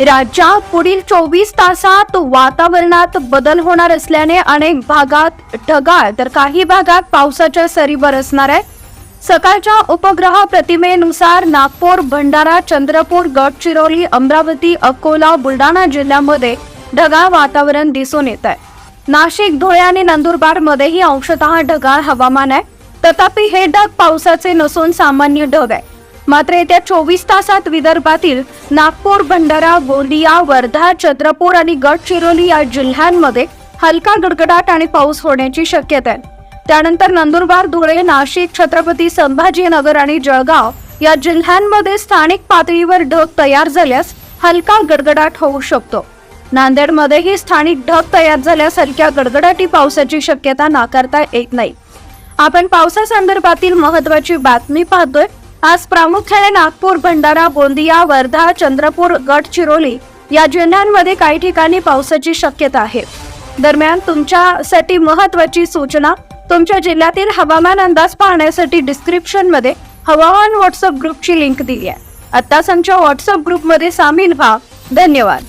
राज्यात पुढील चोवीस तासात वातावरणात बदल होणार असल्याने अनेक भागात ढगाळ तर काही भागात पावसाच्या सरी बरसणार आहे सकाळच्या उपग्रह प्रतिमेनुसार नागपूर भंडारा चंद्रपूर गडचिरोली अमरावती अकोला बुलढाणा जिल्ह्यामध्ये ढगाळ वातावरण दिसून येत आहे. नाशिक धुळे आणि नंदुरबार मध्येही अंशतः ढगाळ हवामान आहे. तथापि हे ढग पावसाचे नसून सामान्य ढग आहे. मात्र येत्या चोवीस तासात विदर्भातील नागपूर भंडारा गोंदिया वर्धा चंद्रपूर आणि गडचिरोली या जिल्ह्यांमध्ये हलका गडगडाट आणि पाऊस होण्याची शक्यता आहे. त्यानंतर नंदुरबार धुळे नाशिक छत्रपती संभाजीनगर आणि जळगाव या जिल्ह्यांमध्ये स्थानिक पातळीवर ढग तयार झाल्यास हलका गडगडाट होऊ शकतो. नांदेडमध्येही स्थानिक ढग तयार झाल्यास हलक्या गडगडाटी पावसाची शक्यता नाकारता येत नाही. आपण पावसासंदर्भातील महत्वाची बातमी पाहतोय. आज प्रामुख्याने नागपूर भंडारा गोंदिया वर्धा चंद्रपूर गडचिरोली या जिल्ह्यांमध्ये काही ठिकाणी पावसाची शक्यता आहे. दरम्यान तुमच्यासाठी महत्वाची सूचना तुमच्या जिल्ह्यातील हवामान अंदाज पाहण्यासाठी डिस्क्रिप्शनमध्ये हवामान व्हॉट्सअप ग्रुपची लिंक दिली आहे. आता आमच्या व्हॉट्सअप ग्रुपमध्ये सामील व्हा. धन्यवाद.